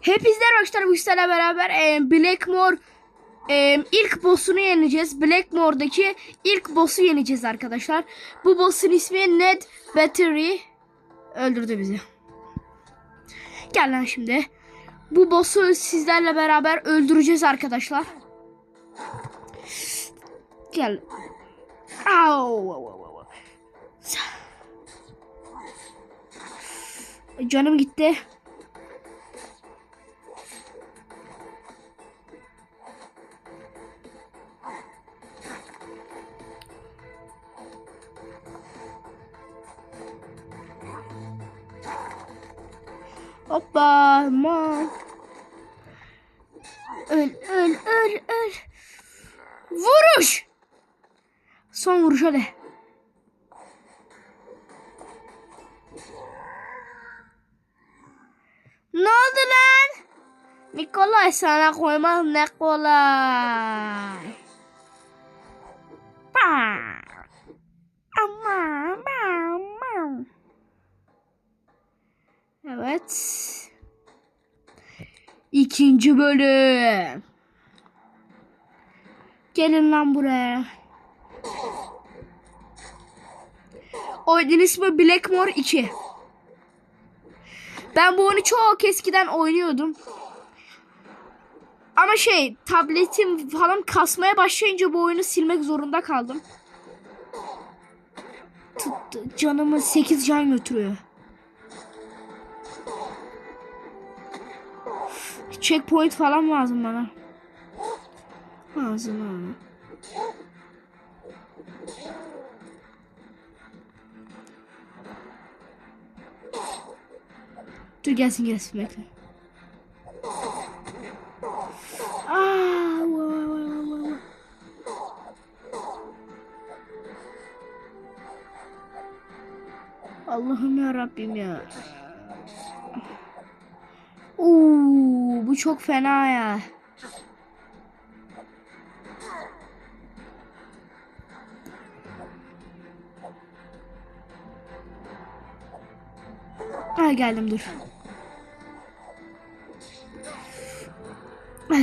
Hepinizle arkadaşlar bu işlerle beraber e, Blackmore e, ilk boss'unu yeneceğiz. Blackmore'daki ilk boss'u yeneceğiz arkadaşlar. Bu boss'un ismi Ned Battery. Öldürdü bizi. Gel lan şimdi. Bu boss'u sizlerle beraber öldüreceğiz arkadaşlar. Gel. Au. Canım gitti. Aman. Öl öl öl öl. Vuruş. Son vuruş hadi. Ne oldu lan? Nikolay sana koymaz ne kolay. Bah. İkinci bölüm. Gelin lan buraya. Oyunun ismi Blackmore 2. Ben bu oyunu çok eskiden oynuyordum. Ama şey tabletim falan kasmaya başlayınca bu oyunu silmek zorunda kaldım. Tut- Canımı 8 can götürüyor. Checkpoint falan lazım bana. Lazım ha. Dur gelsin gelsin bekle. Va. Allah'ım ya Rabbim ya. Çok fena ya. Ha geldim dur.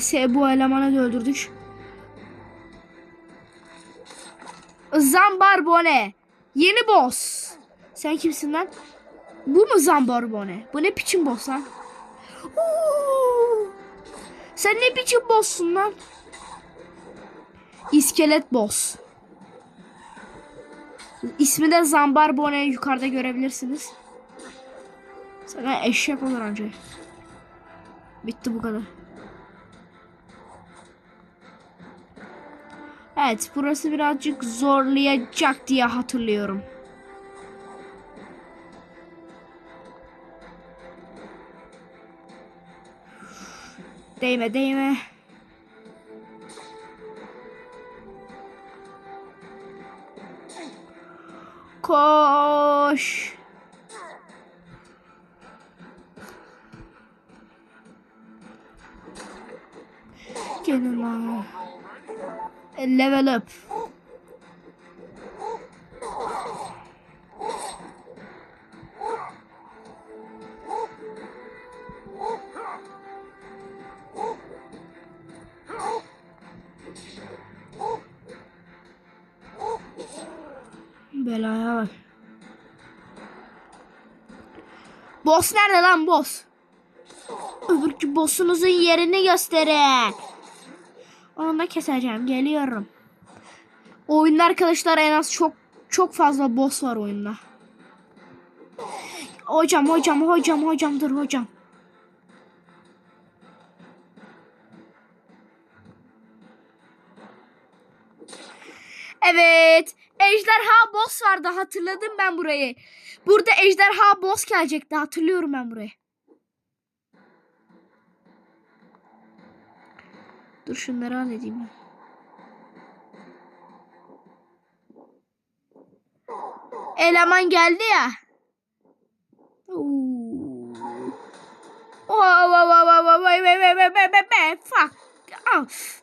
Se bu elemanı da öldürdük. Zambarbone. Yeni boss. Sen kimsin lan? Bu mu Zambarbone? Bu ne biçim boss lan? Sen ne biçim boss'sun lan? İskelet boss. İsmi de Zambarbone yukarıda görebilirsiniz. Sana eşek olur anca. Bitti bu kadar. Evet burası birazcık zorlayacak diye hatırlıyorum. Değme değme. Koş. Lan. Level up. Belaya bak. Boss nerede lan boss? Öbürkü boss'unuzun yerini gösterin. Onu da keseceğim. Geliyorum. Oyunda arkadaşlar en az çok çok fazla boss var oyunda. Hocam hocam hocam hocam dur hocam. Evet. Ejderha boss vardı hatırladım ben burayı. Burada ejderha boss gelecekti hatırlıyorum ben burayı. Dur şunları halledeyim ben. Eleman geldi ya. Oo. Wow, wow, wow, wow, wow, wow, wow, wow, wow, wow, wow, fuck. Ah.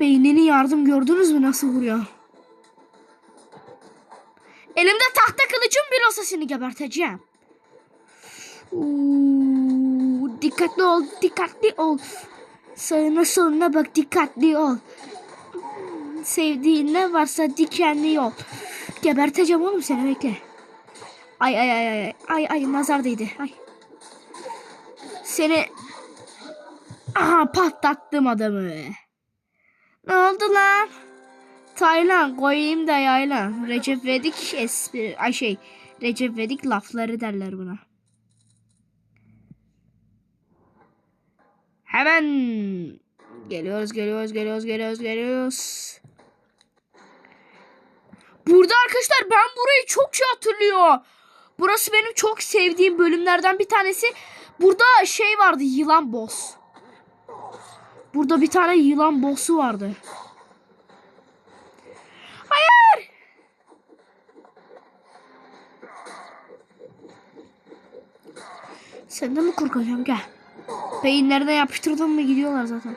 Beynini yardım gördünüz mü nasıl vuruyor? Elimde tahta kılıcım bir olsa seni geberteceğim. Uuu, dikkatli ol, dikkatli ol. Sağına soluna bak, dikkatli ol. Sevdiğin ne varsa dikenli yol. Geberteceğim oğlum seni bekle. Ay ay ay ay ay ay nazar değdi. Ay. Seni aha patlattım adamı. Ne oldu lan? Taylan koyayım da yaylan. Recep Vedik espri ay şey Recep Vedik lafları derler buna. Hemen geliyoruz geliyoruz geliyoruz geliyoruz geliyoruz. Burada arkadaşlar ben burayı çok iyi hatırlıyor. Burası benim çok sevdiğim bölümlerden bir tanesi. Burada şey vardı yılan boss. Burada bir tane yılan boss'u vardı. Hayır. Senden mi korkacağım gel. Beyinlerine yapıştırdım mı gidiyorlar zaten.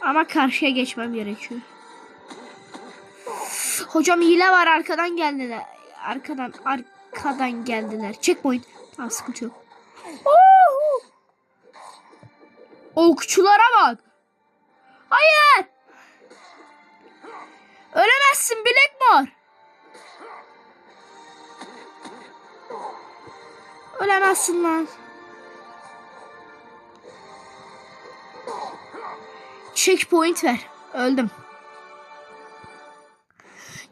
Ama karşıya geçmem gerekiyor. Hocam hile var arkadan geldiler. Arkadan arkadan geldiler. Checkpoint. Tamam sıkıntı yok. Oho! Okçulara bak. Hayır. Ölemezsin Blackmore. Ölemezsin lan. Checkpoint ver. Öldüm.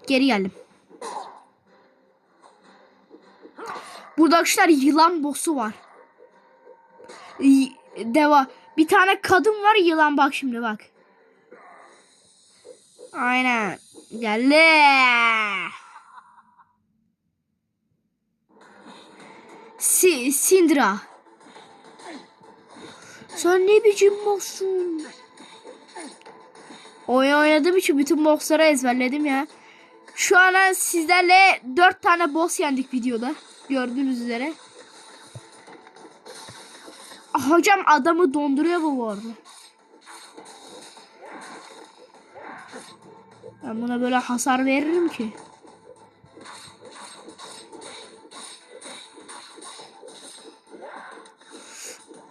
Geri geldim. Burada arkadaşlar yılan boss'u var. Deva. Bir tane kadın var yılan bak şimdi bak. Aynen. Geldi. Si Sindra. Sen ne biçim boss'sun? Oyun oynadığım için bütün bossları ezberledim ya. Şu an sizlerle 4 tane boss yendik videoda. Gördüğünüz üzere. Hocam adamı donduruyor bu arada. Ben buna böyle hasar veririm ki.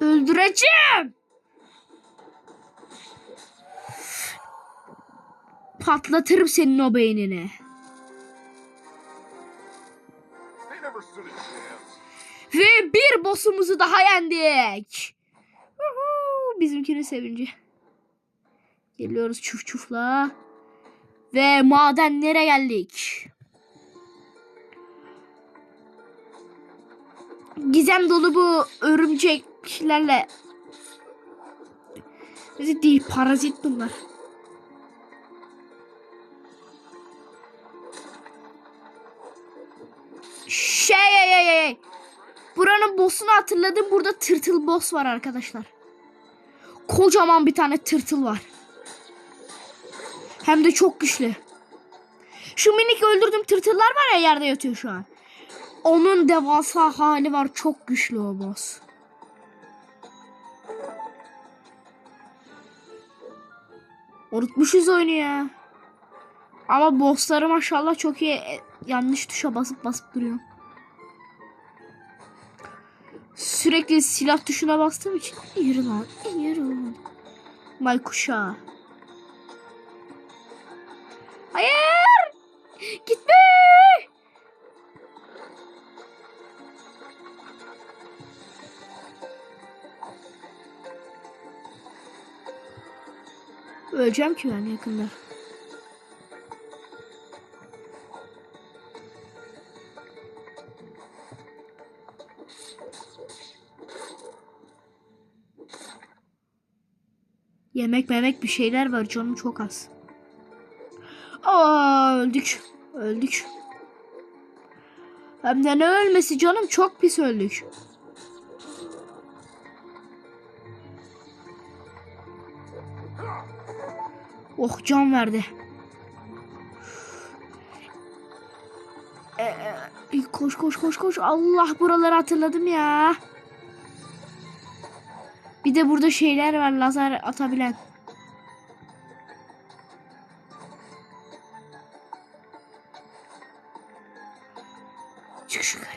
Öldüreceğim. Patlatırım senin o beynini. They never. Ve bir boss'umuzu daha yendik. Uhu, bizimkinin sevinci. Geliyoruz çuf çufla. Ve madenlere geldik. Gizem dolu bu örümceklerle. Bizi değil parazit bunlar. Buranın boss'unu hatırladım. Burada tırtıl boss var arkadaşlar. Kocaman bir tane tırtıl var. Hem de çok güçlü. Şu minik öldürdüğüm tırtıllar var ya yerde yatıyor şu an. Onun devasa hali var. Çok güçlü o boss. Unutmuşuz oyunu ya. Ama bossları maşallah çok iyi. E, Yanlış tuşa basıp basıp duruyor. Sürekli silah tuşuna bastığım için yürü lan yürü lan. Baykuşa. Hayır. Gitme. Öleceğim ki ben yakında. Yemek memek bir şeyler var canım çok az. Aa öldük. Öldük. Hem de ne ölmesi canım çok pis öldük. Oh can verdi. Ee, koş koş koş koş. Allah buraları hatırladım ya. Bir de burada şeyler var lazer atabilen. Çık şu yukarı.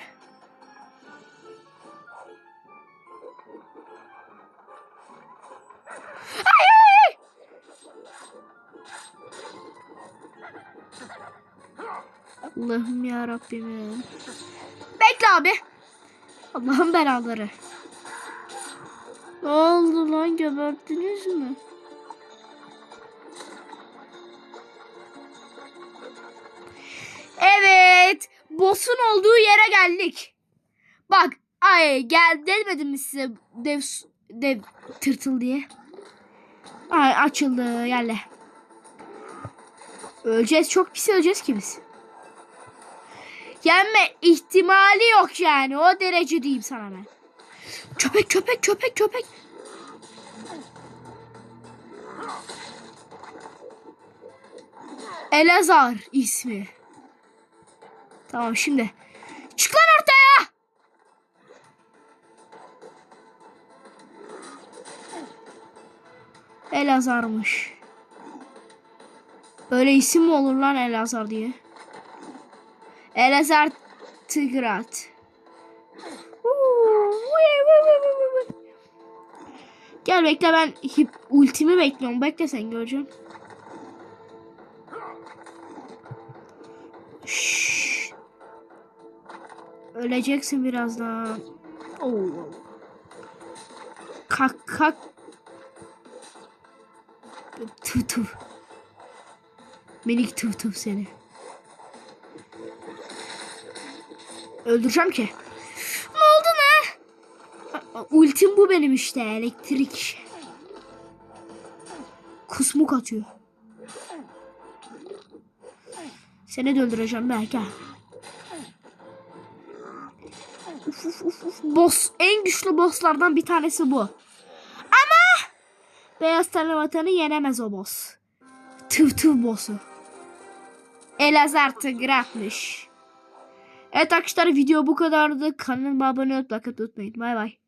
Allah'ım ya Rabbim. Bekle abi. Allah'ım belaları. Ne oldu lan geberttiniz mi? Evet. Boss'un olduğu yere geldik. Bak. Ay gel demedim mi size dev, dev tırtıl diye. Ay açıldı yerle. Öleceğiz çok pis öleceğiz ki biz. Yenme ihtimali yok yani o derece diyeyim sana ben. Köpek köpek köpek köpek. Elazar ismi. Tamam şimdi. Çık lan ortaya. Elazar'mış. Öyle isim mi olur lan Elazar diye? Elazar Tigrat. Gel bekle ben hip, ultimi bekliyorum. Bekle sen göreceğim. Şşş. Öleceksin birazdan. Oo. Kalk kalk. Tuf tuf. Minik tuf tuf seni. Öldüreceğim ki. Ne oldu ne? A- a- Ultim bu benim işte elektrik. Kusmuk atıyor. Seni de öldüreceğim belki. Uf, uf, uf, uf. Boss. En güçlü bosslardan bir tanesi bu. Ama Beyaz Tanrı Vatanı yenemez o boss. Tıv tıv boss'u. Elazar Tigrat'mış. Evet arkadaşlar video bu kadardı. Kanalıma abone olup like atmayı unutmayın. Bay bay.